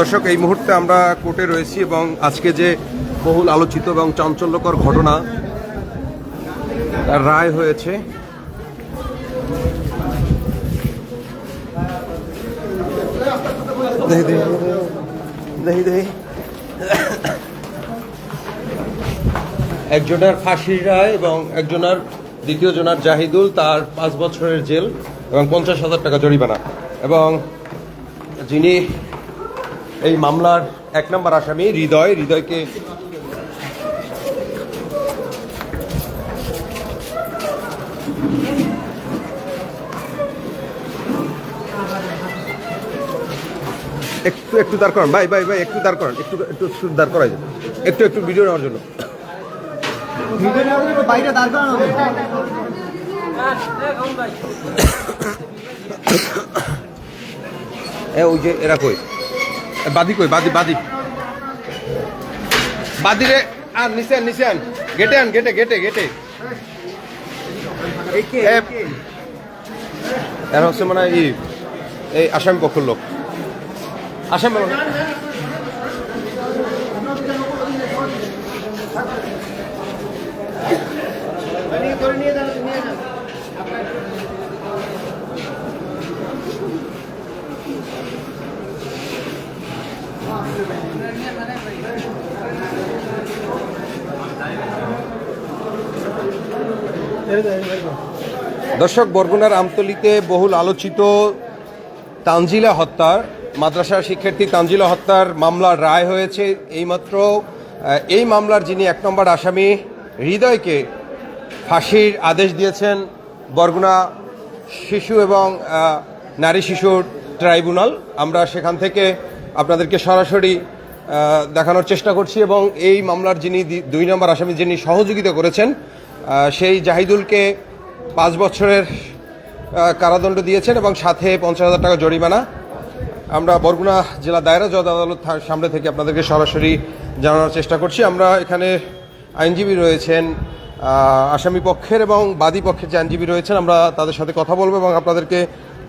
দর্শক এই মুহূর্তে আমরা কোর্টে রয়েছি এবং আজকে যে বহুল আলোচিত এবং চাঞ্চল্যকর ঘটনা রায় হয়েছে। একজনের ফাঁসির রায় এবং একজনের দ্বিতীয় জনার জাহিদুল, তার পাঁচ বছরের জেল এবং পঞ্চাশ হাজার টাকা জরিমানা। এবং যিনি এই মামলার এক নম্বর আসামি হৃদয় হৃদয়কে একটু একটু দাঁড় করান। ভাই ভাই ভাই একটু দাঁড় করান। একটু একটু একটু দাঁড় করাই যাবে একটু একটু ভিডিও নেওয়ার জন্য। বাইরে দাঁড় করানো। এ ওই যে এরা কই? বাদি কই? বাদি বাদি। বাদি রে আর নিচে আন, নিচে আন। গেটে আন গেটে গেটে গেটে? এরা হচ্ছে মানে এই এই আসামি পক্ষের লোক। আসামি নিয়ে যান, দর্শক, বরগুনার আমতলিতে বহুল আলোচিত তানজিলা হত্যার, মাদ্রাসার শিক্ষার্থী তানজিলা হত্যার মামলার রায় হয়েছে এইমাত্র। এই মামলার যিনি এক নম্বর আসামি, হৃদয়কে ফাঁসির আদেশ দিয়েছেন বরগুনা শিশু এবং নারী শিশুর ট্রাইব্যুনাল। আমরা সেখান থেকে আপনাদেরকে সরাসরি দেখানোর চেষ্টা করছি এবং এই মামলার যিনি দুই নম্বর আসামি যিনি সহযোগিতা করেছেন সেই জাহিদুলকে পাঁচ বছরের কারাদণ্ড দিয়েছেন এবং সাথে পঞ্চাশ হাজার টাকা জরিমানা। আমরা বরগুনা জেলা দায়রা জজ আদালত সামনে থেকে আপনাদেরকে সরাসরি জানানোর চেষ্টা করছি। আমরা এখানে আইনজীবী রয়েছেন আসামি পক্ষের এবং বাদী পক্ষের যে আইনজীবী রয়েছেন, আমরা তাদের সাথে কথা বলব এবং আপনাদেরকে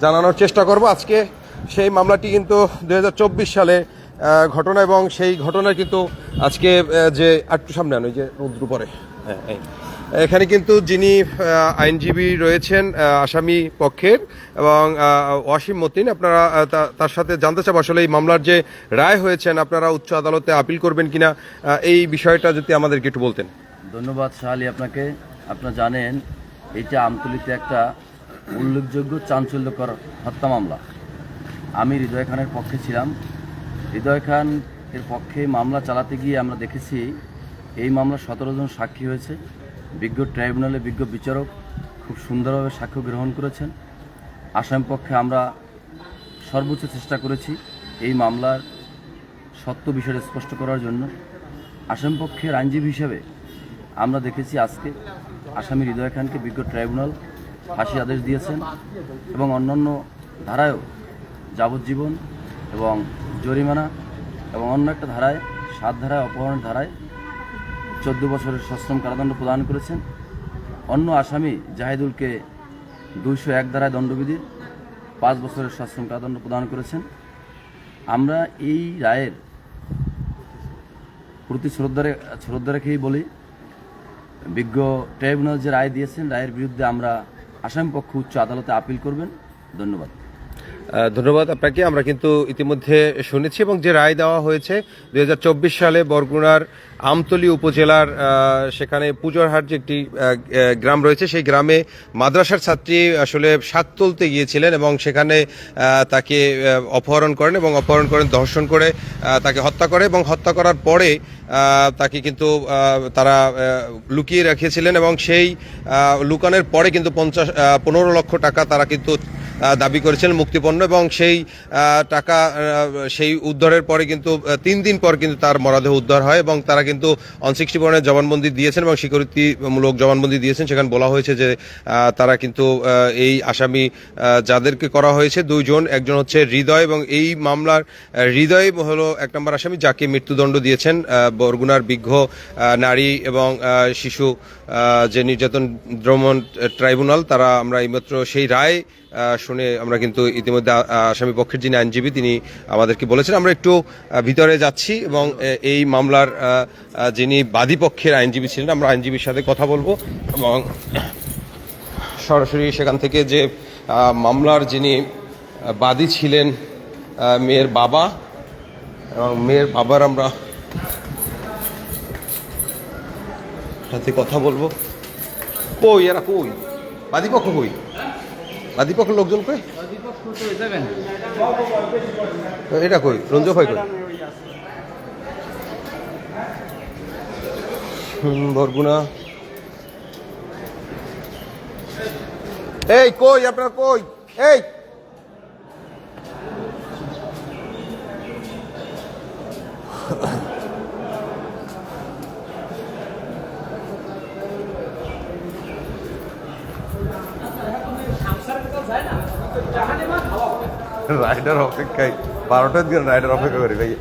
জানানোর চেষ্টা করব। আজকে সেই মামলাটি কিন্তু দুই হাজার চব্বিশ সালে ঘটনা এবং সেই ঘটনার কিন্তু আজকে যে একটু সামনে আনো যে রৌদ্র পরে। হ্যাঁ এখানে কিন্তু যিনি আইনজীবী রয়েছেন আসামি পক্ষের এবং ওয়াসিম মতিন আপনারা তার সাথে জানতে চাব আসলে এই মামলার যে রায় হয়েছেন আপনারা উচ্চ আদালতে আপিল করবেন কিনা এই বিষয়টা যদি আমাদেরকে একটু বলতেন। ধন্যবাদ শাহালি আপনাকে। আপনারা জানেন এটা আমতলিতে একটা উল্লেখযোগ্য চাঞ্চল্যকর হত্যা মামলা। আমি হৃদয় খানের পক্ষে ছিলাম। হৃদয় খান এর পক্ষে মামলা চালাতে গিয়ে আমরা দেখেছি, এই মামলা সতেরো জন সাক্ষী হয়েছে। বিজ্ঞ ট্রাইব্যুনালে বিজ্ঞ বিচারক খুব সুন্দরভাবে সাক্ষ্য গ্রহণ করেছেন। আসামি পক্ষে আমরা সর্বোচ্চ চেষ্টা করেছি এই মামলার সত্য বিষয়টা স্পষ্ট করার জন্য। আসামি পক্ষের আইনজীবী হিসাবে আমরা দেখেছি আজকে আসামি হৃদয় খানকে বিজ্ঞ ট্রাইব্যুনাল ফাঁসি আদেশ দিয়েছেন এবং অন্যান্য ধারায়ও যাবজ্জীবন এবং জরিমানা এবং অন্য একটা ধারায়, সাত ধারায়, অপহরণের ধারায় চোদ্দ বছরের সশ্রম কারাদণ্ড প্রদান করেছেন। অন্য আসামি জাহিদুলকে দুইশো এক ধারায় দণ্ডবিধির পাঁচ বছরের সশ্রম কারাদণ্ড প্রদান করেছেন। আমরা এই রায়ের প্রতি শ্রদ্ধা শ্রদ্ধা রেখেই বলি, বিজ্ঞ ট্রাইব্যুনাল যে রায় দিয়েছেন, রায়ের বিরুদ্ধে আমরা আসামি পক্ষ উচ্চ আদালতে আপিল করবেন। ধন্যবাদ। ধন্যবাদ আপনাকে। আমরা কিন্তু ইতিমধ্যে শুনেছি এবং যে রায় দেওয়া হয়েছে, দুই সালে বরগুনার আমতলী উপজেলার সেখানে পুজোরহাট যে একটি গ্রাম রয়েছে, সেই গ্রামে মাদ্রাসার ছাত্রী আসলে সাত তুলতে গিয়েছিলেন এবং সেখানে তাকে অপহরণ করেন এবং অপহরণ করেন, ধর্ষণ করে তাকে হত্যা করে এবং হত্যা করার পরে তাকে কিন্তু তারা লুকিয়ে রেখেছিলেন এবং সেই লুকানোর পরে কিন্তু পঞ্চাশ পনেরো লক্ষ টাকা তারা কিন্তু দাবি করেছিলেন মুক্তিপণ্য এবং সেই টাকা সেই উদ্ধারের পরে কিন্তু তিন দিন পর কিন্তু তার মরাদেহ উদ্ধার হয় এবং তারা কিন্তু অন সিক্সটি ওয়ানের জবানবন্দি দিয়েছেন এবং স্বীকৃতিমূলক জবানবন্দি দিয়েছেন। সেখানে বলা হয়েছে যে তারা কিন্তু এই আসামি যাদেরকে করা হয়েছে দুইজন, একজন হচ্ছে হৃদয় এবং এই মামলার হৃদয় হলো এক নম্বর আসামি যাকে মৃত্যুদণ্ড দিয়েছেন বরগুনার বিজ্ঞ নারী এবং শিশু যে নির্যাতন দ্রমণ ট্রাইব্যুনাল, তারা আমরা এইমাত্র সেই রায় শুনে আমরা কিন্তু ইতিমধ্যে আসামি পক্ষের যিনি আইনজীবী, তিনি আমাদেরকে বলেছেন। আমরা একটু ভিতরে যাচ্ছি এবং এই মামলার যিনি বাদী পক্ষের আইনজীবী ছিলেন, আমরা আইনজীবীর সাথে কথা বলব এবং সরাসরি সেখান থেকে যে মামলার যিনি বাদী ছিলেন মেয়ের বাবা এবং মেয়ের বাবার আমরা সাথে কথা বলব। কই, এরা কই? বাদীপক্ষ কই? বাদীপক্ষের লোকজন কই? এটা কই? রঞ্জু ভাই কই? বরগুনা। এই, কই, আপনার কই? এই রাইডার অপেক্ষায়। বারোটার দিন রাইডার অপেক্ষা করি, ভাই।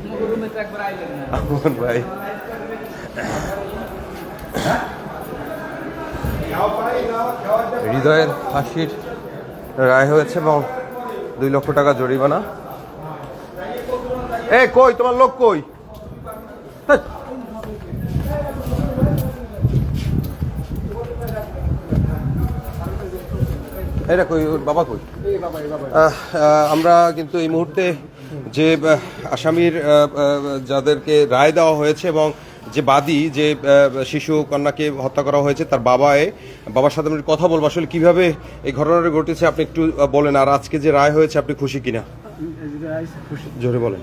ভাই। হৃদয়ের ফাঁসির রায় হয়েছে এবং দুই লক্ষ টাকা জরিমানা। এ, কই? তোমার লোক কই? এটা কই ওর বাবা কই? আমরা কিন্তু এই মুহূর্তে যে আসামির যাদেরকে রায় দেওয়া হয়েছে এবং যে বাদী যে শিশু কন্যাকে হত্যা করা হয়েছে তার বাবায় বাবার সাথে আমি কথা বলব। আসলে কীভাবে এই ঘটনাটা ঘটেছে আপনি একটু বলেন আর আজকে যে রায় হয়েছে আপনি খুশি কিনা? জোরে বলেন।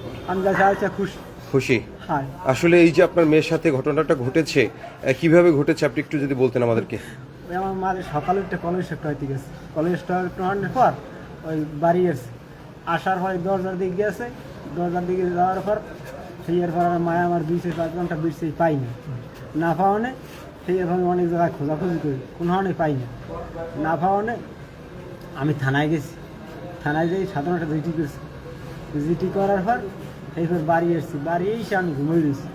খুশি। হ্যাঁ। আসলে এই যে আপনার মেয়ের সাথে ঘটনাটা ঘটেছে কীভাবে ঘটেছে আপনি একটু যদি বলতেন আমাদেরকে। আমার মাঝে সকালে একটা কলেজ হইতে গেছে। একটু আনার পর ওই বাড়ি এসে আসার পরে দরজার দিকে গেছে। দরজার দিকে যাওয়ার পর সেই এরপর আমার মায়া আমার দুই পাঁচ ঘণ্টা বেশি পাইনি। না পাওয়ানে সেই এরপর আমি অনেক জায়গায় খোঁজাখুঁজি করি। কোনো হানে পাইনি। না পাওয়ানে আমি থানায় গেছি। থানায় যাই সাধারণত জিটি করছি। জিটি করার পর এইবার বাড়ি এসেছি বাড়ি এসে আমি ঘুমিয়ে দিয়েছি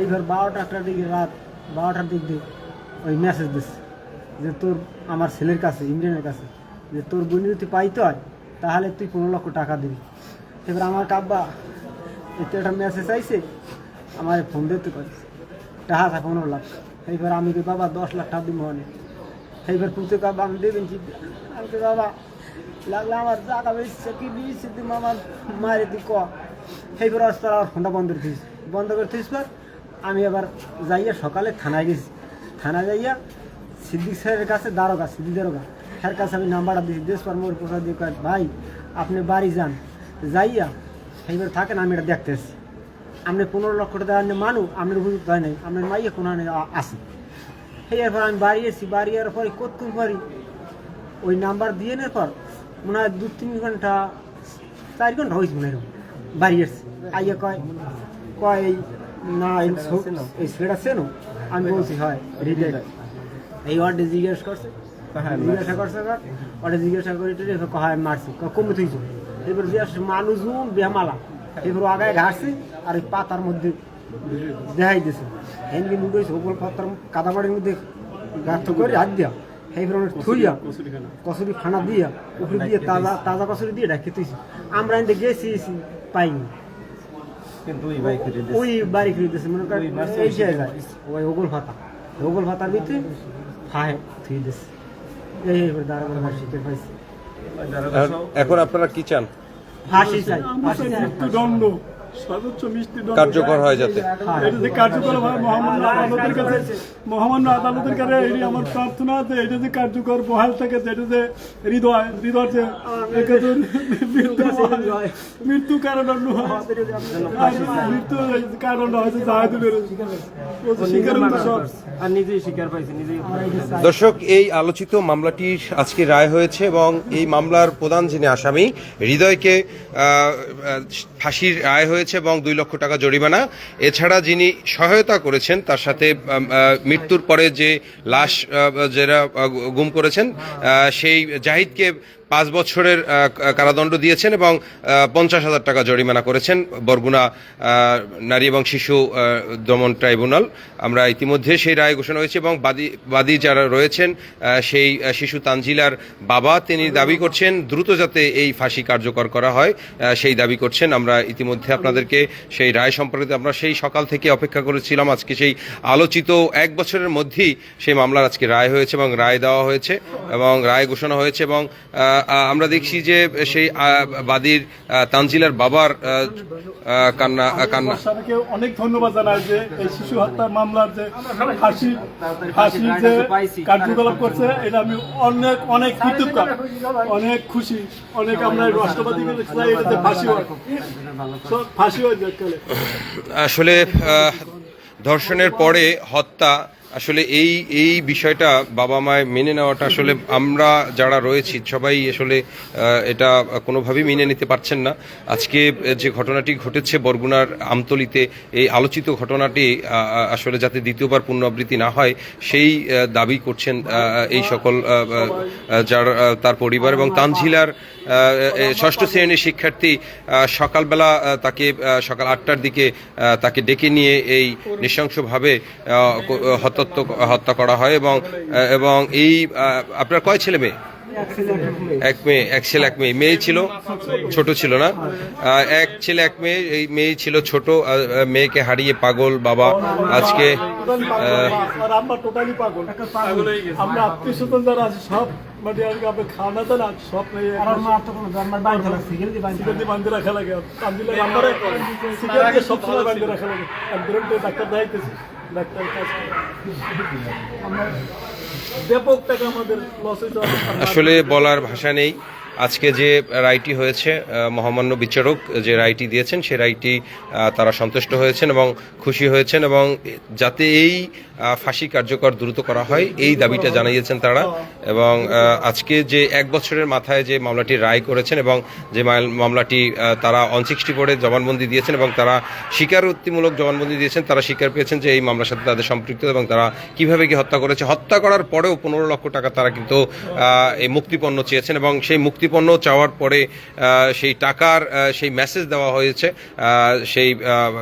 এইবার বারোটা একটার দিকে রাত বারোটার দিক দিয়ে ওই মেসেজ দিচ্ছে। যে তোর আমার ছেলের কাছে ইন্ডিয়ানের কাছে, যে তোর বোন যদি পাইতে হয়, তাহলে তুই পনেরো লক্ষ টাকা দিবি। এবার আমার কাব্বা, এতে একটা মেসেজ আইছে, আমার ফোন দিতে পারিস টাকা থাকে পনেরো লাখ। এইবার আমি কি বাবা, দশ লাখ টাকা দিব অনেক এইবার পুঁতে কাব্বা, আমি দেবেন আমি কি বাবা, লাগলে আমার জায়গা বেশি, কি দিয়েছি তুমি আমার মায়ের তুই ক? এইবার আসতে আমার ফোনটা বন্ধ করে দিয়েছি। বন্ধ করে পর আমি আবার যাইয়া সকালে থানায় গেছি। থানায় যাইয়া সিদ্দিক স্যারের কাছে দারোগা, সিদ্দিক দারোগা। স্যার কাছে আমি নাম্বারটা দিয়েছি দেশ পর মোর প্রসাদ দিয়ে ভাই, আপনি বাড়ি যান। যাইয়া এইবার থাকেন, আমি এটা দেখতেছি। আপনি পনেরো লক্ষ টাকা আপনি মানু, আপনার উপযুক্ত হয় নাই। আপনার মাইয়া কোনো আছে? সেই এরপর আমি বাড়ি এসেছি বাড়ি এর পরে কতক্ষণ পারি ওই নাম্বার দিয়ে নেওয়ার পর মনে হয় দু তিন ঘণ্টা, চার ঘণ্টা হয়েছে মনে হয় বাড়ি এসছি আইয়া কয় কয় না এই ছেলেটা চেনো? আমি বলছি, হয়, হৃদয়। এই ওয়ার্ডে জিজ্ঞেস করছে। জিজ্ঞাসা করছে কর ওটা জিজ্ঞাসা করে টরে কয় মারছি। কমে তুইছো এবার জিজ্ঞাসা মানুষজন বেমালা। এবার আগায় ঘাসছে আর ওই পাতার মধ্যে দেখাই দিছে। হেনকে লুকাইছে ওপর পাতার কাদাবাড়ির মধ্যে গাছ করে হাত দিয়া। অনেক থুইয়া কচুরি খানা দিয়া উপরে দিয়ে তাজা তাজা কচুরি দিয়ে ঢাকে তুইছি আমরা এনে গেছি এসি পাইনি। ওই বাড়ি খেলিতেছে মনে করেন এই ওই ওগল ভাতা ওগল ভাতার ভিতরে হায়। থুই দিছে এই এবার দাঁড়াবার শিখে পাইছি? এখন আপনারা কি চান? ফাঁসি চাই ফাঁসি চাই। মৃত্যুদণ্ড সর্বোচ্চ মৃত্যুদণ্ড কার্যকর হয় যাতে। এটা যে কার্যকর হয় মহামান্য আদালতের কাছে মহামান্য আদালতের কাছে এই আমার প্রার্থনা আছে এটা যে কার্যকর বহাল থাকে যেটা যে হৃদয় হৃদয় যে মৃত্যু কারণ মৃত্যু কারণ হয়েছে জাহাদুলের দর্শক এই আলোচিত মামলাটির আজকে রায় হয়েছে এবং এই মামলার প্রধান যিনি আসামি হৃদয়কে ফাঁসির রায় হয়েছে। এবং দুই লক্ষ টাকা জরিমানা। এছাড়া যিনি সহায়তা করেছেন, তার সাথে মৃত্যুর পরে যে লাশ যারা গুম করেছেন সেই জাহিদকে পাঁচ বছরের কারাদণ্ড দিয়েছেন এবং পঞ্চাশ হাজার টাকা জরিমানা করেছেন বরগুনা নারী এবং শিশু দমন ট্রাইব্যুনাল। আমরা ইতিমধ্যে সেই রায় ঘোষণা হয়েছে এবং বাদী বাদী যারা রয়েছেন সেই শিশু তানজিলার বাবা তিনি দাবি করছেন দ্রুত যাতে এই ফাঁসি কার্যকর করা হয় সেই দাবি করছেন। আমরা ইতিমধ্যে আপনাদেরকে সেই রায় সম্পর্কে আমরা সেই সকাল থেকে অপেক্ষা করেছিলাম। আজকে সেই আলোচিত এক বছরের মধ্যেই সেই মামলার আজকে রায় হয়েছে এবং রায় দেওয়া হয়েছে এবং রায় ঘোষণা হয়েছে এবং আমরা দেখছি যে সেই বাদীর তানজিলার বাবার কান্না কান্না। অনেক ধন্যবাদ জানাই যে এই শিশু হত্যার মামলার যে ফাঁসি ফাঁসির যে কার্যকলাপ করছে এটা আমি অনেক অনেক কৃতজ্ঞ। অনেক খুশি। অনেক আমরা রাষ্ট্রপতি চাই এটা যে ফাঁসি হয়। ফাঁসি হয় আসলে ধর্ষণের পরে হত্যা আসলে এই এই বিষয়টা বাবা মায় মেনে নেওয়াটা আসলে আমরা যারা রয়েছি সবাই আসলে এটা কোনোভাবেই মেনে নিতে পারছেন না। আজকে যে ঘটনাটি ঘটেছে বরগুনার আমতলিতে এই আলোচিত ঘটনাটি আসলে যাতে দ্বিতীয়বার পুনরাবৃত্তি না হয় সেই দাবি করছেন এই সকল যার তার পরিবার এবং তানঝিলার ষষ্ঠ শ্রেণির শিক্ষার্থী সকালবেলা তাকে সকাল আটটার দিকে তাকে ডেকে নিয়ে এই নৃশংসভাবে আহ, হত্যা করা হয় এবং এবং এই আপনার কয় ছেলে মেয়ে? এক মেয়ে এক ছেলে এক মেয়ে। মেয়ে ছিল ছোট ছিল না। এক ছেলে এক মেয়ে এই মেয়ে ছিল ছোট। মেয়েকে হারিয়ে পাগল বাবা আজকে আমরা টোটালি পাগল আমরা আত্মীয় স্বজন যারা আছে সব মানে আর কি আপনি খাওয়া দাওয়া না সব নিয়ে আর মা তো কোনো আমার বাইরে লাগছে গেলে বাইরে সিগারেট বান্ধে রাখা লাগে। কান্দিলে সিগারেট দিয়ে সবসময় বান্ধে রাখা লাগে। আর ডাক্তার দেখাইতেছি। আমাদের আসলে বলার ভাষা নেই। আজকে যে রায়টি হয়েছে মহামান্য বিচারক যে রায়টি দিয়েছেন সেই রায়টি তারা সন্তুষ্ট হয়েছেন এবং খুশি হয়েছেন এবং যাতে এই ফাঁসি কার্যকর দ্রুত করা হয়, এই দাবিটা জানিয়েছেন তারা এবং আজকে যে এক বছরের মাথায় যে মামলাটি রায় করেছেন এবং যে মাল- মামলাটি তারা অন সিক্সটি করে জবানবন্দি দিয়েছেন এবং তারা স্বীকারোক্তিমূলক জবানবন্দি দিয়েছেন, তারা স্বীকার পেয়েছেন যে এই মামলার সাথে তাদের সম্পৃক্ত এবং তারা কীভাবে কি হত্যা করেছে। হত্যা করার পরেও পনেরো লক্ষ টাকা তারা কিন্তু এই মুক্তিপণ্য চেয়েছেন এবং সেই মুক্তিপণ্য চাওয়ার পরে সেই টাকার সেই মেসেজ দেওয়া হয়েছে সেই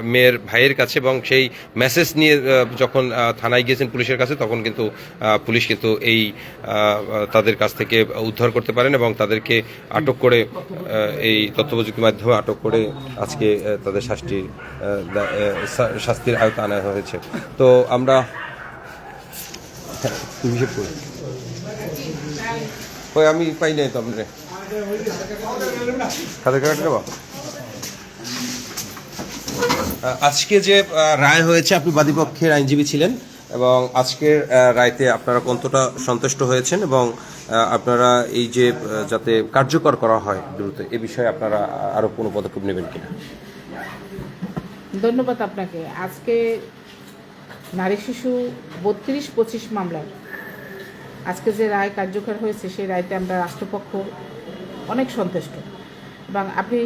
মেয়ের ভাইয়ের কাছে এবং সেই মেসেজ নিয়ে যখন থানায় গিয়েছেন পুলিশের কাছে তখন কিন্তু পুলিশ কিন্তু এই তাদের কাছ থেকে উদ্ধার করতে পারেন এবং তাদেরকে আটক করে এই তথ্য প্রযুক্তির মাধ্যমে আটক করে আজকে তাদের শাস্তি আহ, দা- আহ, শা- শাস্তির আয়ত আনা হয়েছে। তো আমরা করি। ওই আমি পাই নাই তো আপনার। আজকে যে রায় হয়েছে, আপনি বাদীপক্ষের আইনজীবী ছিলেন এবং আজকের রায়তে আপনারা কতটা সন্তুষ্ট হয়েছেন এবং আপনারা এই যে যাতে কার্যকর করা হয় দ্রুত, এ বিষয়ে আপনারা আরও কোনো পদক্ষেপ নেবেন কিনা? ধন্যবাদ আপনাকে। আজকে নারী শিশু বত্রিশ পঁচিশ মামলার আজকে যে রায় কার্যকর হয়েছে, সেই রায়তে আমরা রাষ্ট্রপক্ষ অনেক সন্তুষ্ট। এবং আপনি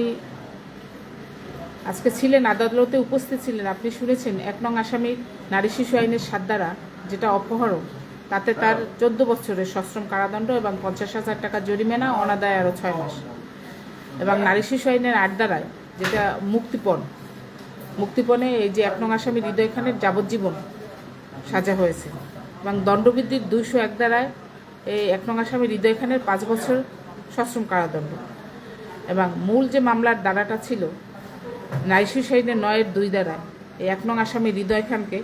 আজকে ছিলেন আদালতে উপস্থিত ছিলেন। আপনি শুনেছেন এক নং আসামির নারী শিশু আইনের সাত দ্বারা যেটা অপহরণ তাতে তার চোদ্দ বছরের সশ্রম কারাদণ্ড এবং পঞ্চাশ হাজার টাকা জরিমানা অনাদায় আরও ছয় মাস। এবং নারী শিশু আইনের আট দ্বারায় যেটা মুক্তিপণ মুক্তিপণে এই যে এক নং আসামি হৃদয় খানের যাবজ্জীবন সাজা হয়েছে। এবং দণ্ডবৃদ্ধির দুইশো এক দ্বারায় এই এক নং আসামি হৃদয় খানের পাঁচ বছর সশ্রম কারাদণ্ড। এবং মূল যে মামলার দ্বারাটা ছিল নারী শিশু নয়ের দুই দ্বারায় এই এক নং আসামি হৃদয় খানকে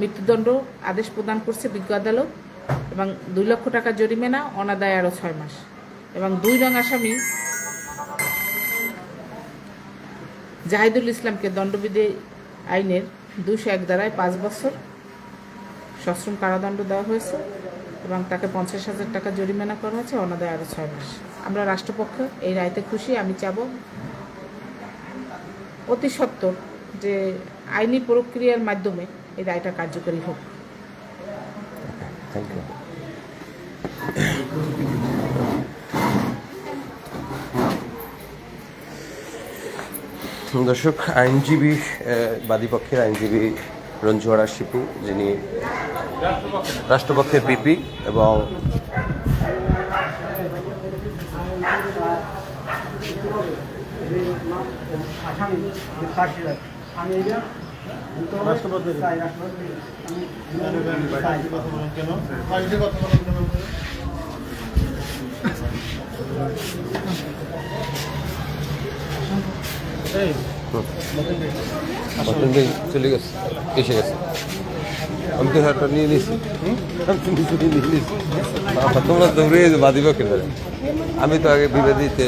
মৃত্যুদণ্ড আদেশ প্রদান করছে বিজ্ঞ আদালত এবং দুই লক্ষ টাকা জরিমানা, অনাদায় আরও ছয় মাস। এবং দুই নং আসামি জাহিদুল ইসলামকে দণ্ডবিধি আইনের দুশো এক দ্বারায় পাঁচ বছর সশ্রম কারাদণ্ড দেওয়া হয়েছে। এবং তাকে পঞ্চাশ হাজার টাকা জরিমানা করা হয়েছে, অনাদায় আরও ছয় মাস। আমরা রাষ্ট্রপক্ষ এই রায়তে খুশি, আমি চাব অতি সত্বর যে আইনি প্রক্রিয়ার মাধ্যমে এই রায়টা কার্যকরী হোক। দর্শক, আইনজীবী বাদীপক্ষের আইনজীবী রঞ্জুয়ারা শিপু যিনি রাষ্ট্রপক্ষের পিপি এবং Hey. যে ফাঁসি আমি এটা রাষ্ট্রপতি চাই রাষ্ট্রপতি আমি চাই। মতন ভাই চলে গেছে এসে গেছে আমি তো হাতটা নিয়ে নিচে নিয়ে তোমরা দৌড়ে বাদিব কেন আমি তো আগে বিবাদিতে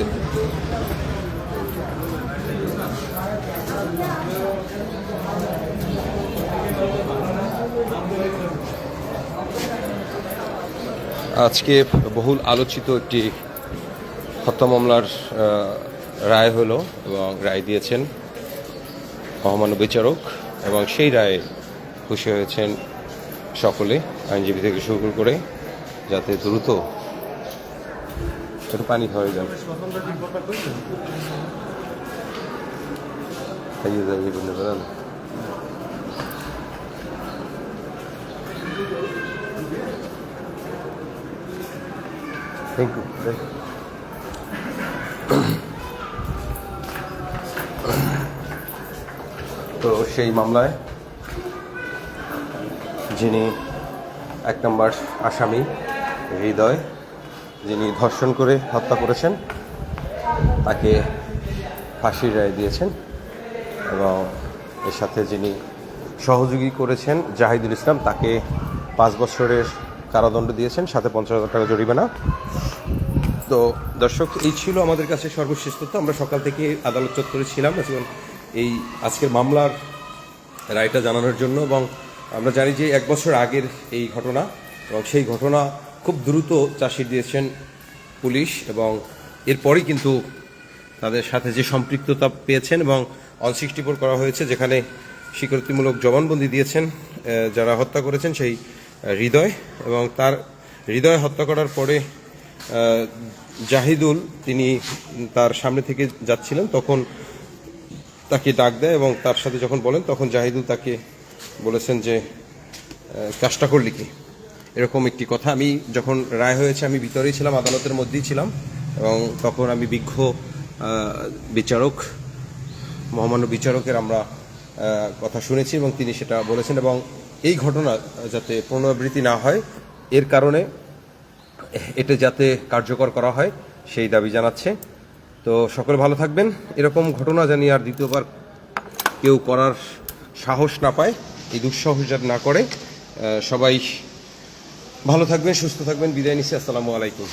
আজকে বহুল আলোচিত একটি হত্যা মামলার রায় হলো এবং রায় দিয়েছেন। মহামান্য বিচারক এবং সেই রায়ে খুশি হয়েছেন সকলে, আইনজীবী থেকে শুরু করে যাতে দ্রুত একটু পানি খাওয়া বেড়ান থ্যাংক ইউ তো সেই মামলায় যিনি এক নম্বর আসামি হৃদয়, যিনি ধর্ষণ করে হত্যা করেছেন, তাকে ফাঁসির রায় দিয়েছেন এবং এর সাথে যিনি সহযোগী করেছেন জাহিদুল ইসলাম, তাকে পাঁচ বছরের কারাদণ্ড দিয়েছেন, সাথে পঞ্চাশ হাজার টাকা জরিমানা। তো দর্শক, এই ছিল আমাদের কাছে সর্বশেষ তথ্য। আমরা সকাল থেকে আদালত চত্বরে ছিলাম এবং এই আজকের মামলার রায়টা জানানোর জন্য এবং আমরা জানি যে এক বছর আগের এই ঘটনা এবং সেই ঘটনা খুব দ্রুত চাষি দিয়েছেন পুলিশ এবং এরপরই কিন্তু তাদের সাথে যে সম্পৃক্ততা পেয়েছেন এবং অন সিক্সটি ফোর করা হয়েছে, যেখানে স্বীকৃতিমূলক জবানবন্দি দিয়েছেন যারা হত্যা করেছেন সেই হৃদয় এবং তার হৃদয় হত্যা করার পরে জাহিদুল তিনি তার সামনে থেকে যাচ্ছিলেন, তখন তাকে ডাক দেয় এবং তার সাথে যখন বলেন, তখন জাহিদুল তাকে বলেছেন যে কাজটা করলি কি? এরকম একটি কথা। আমি যখন রায় হয়েছে, আমি ভিতরেই ছিলাম, আদালতের মধ্যেই ছিলাম এবং তখন আমি বিজ্ঞ বিচারক, মহামান্য বিচারকের আমরা কথা শুনেছি এবং তিনি সেটা বলেছেন এবং এই ঘটনা যাতে পুনরাবৃত্তি না হয়, এর কারণে এটা যাতে কার্যকর করা হয়, সেই দাবি জানাচ্ছে। তো সকলে ভালো থাকবেন। এরকম ঘটনা জানি আর দ্বিতীয়বার কেউ করার সাহস না পায়, এই দুঃসাহস যাতে না করে। সবাই ভালো থাকবেন, সুস্থ থাকবেন। বিদায় নিচ্ছি। আসসালামু আলাইকুম।